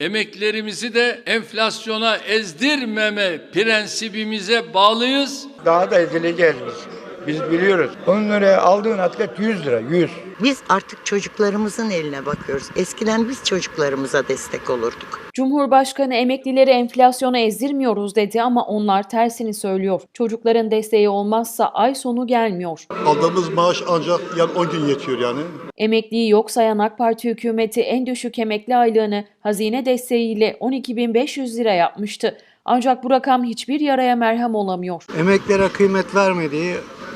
Emeklerimizi de enflasyona ezdirmeme prensibimize bağlıyız. Daha da biz. Biz biliyoruz. 10 liraya aldığın atlet 100 lira, 100. Biz artık çocuklarımızın eline bakıyoruz. Eskiden biz çocuklarımıza destek olurduk. Cumhurbaşkanı emeklileri enflasyona ezdirmiyoruz dedi ama onlar tersini söylüyor. Çocukların desteği olmazsa ay sonu gelmiyor. Aldığımız maaş ancak yani 10 gün yetiyor yani. Emekliyi yok sayan AK Parti hükümeti en düşük emekli aylığını hazine desteğiyle 12.500 lira yapmıştı. Ancak bu rakam hiçbir yaraya merhem olamıyor. emeklere kıymet vermediği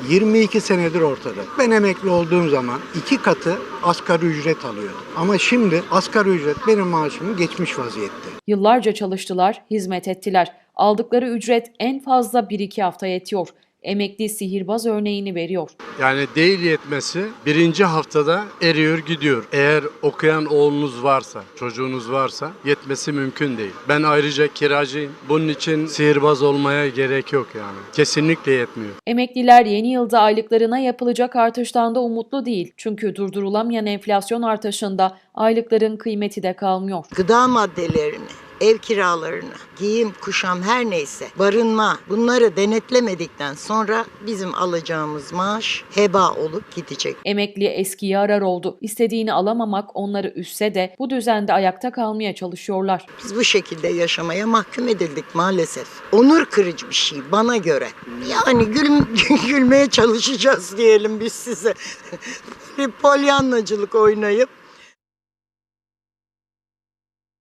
22 senedir ortada. Ben emekli olduğum zaman iki katı asgari ücret alıyordum. Ama şimdi asgari ücret benim maaşımı geçmiş vaziyette. Yıllarca çalıştılar, hizmet ettiler. Aldıkları ücret en fazla 1-2 hafta yetiyor. Emekli sihirbaz örneğini veriyor. Yani değil yetmesi birinci haftada eriyor gidiyor. Eğer okuyan oğlunuz varsa, çocuğunuz varsa yetmesi mümkün değil. Ben ayrıca kiracıyım. Bunun için sihirbaz olmaya gerek yok yani. Kesinlikle yetmiyor. Emekliler yeni yılda aylıklarına yapılacak artıştan da umutlu değil. Çünkü durdurulamayan enflasyon artışında aylıkların kıymeti de kalmıyor. Gıda maddelerini, ev kiralarını, giyim, kuşam her neyse, barınma bunları denetlemedikten sonra bizim alacağımız maaş heba olup gidecek. Emekli eskiyi arar oldu. İstediğini alamamak onları üstse de bu düzende ayakta kalmaya çalışıyorlar. Biz bu şekilde yaşamaya mahkum edildik maalesef. Onur kırıcı bir şey bana göre. Yani gül, gülmeye çalışacağız diyelim biz size. Bir polyanlacılık oynayıp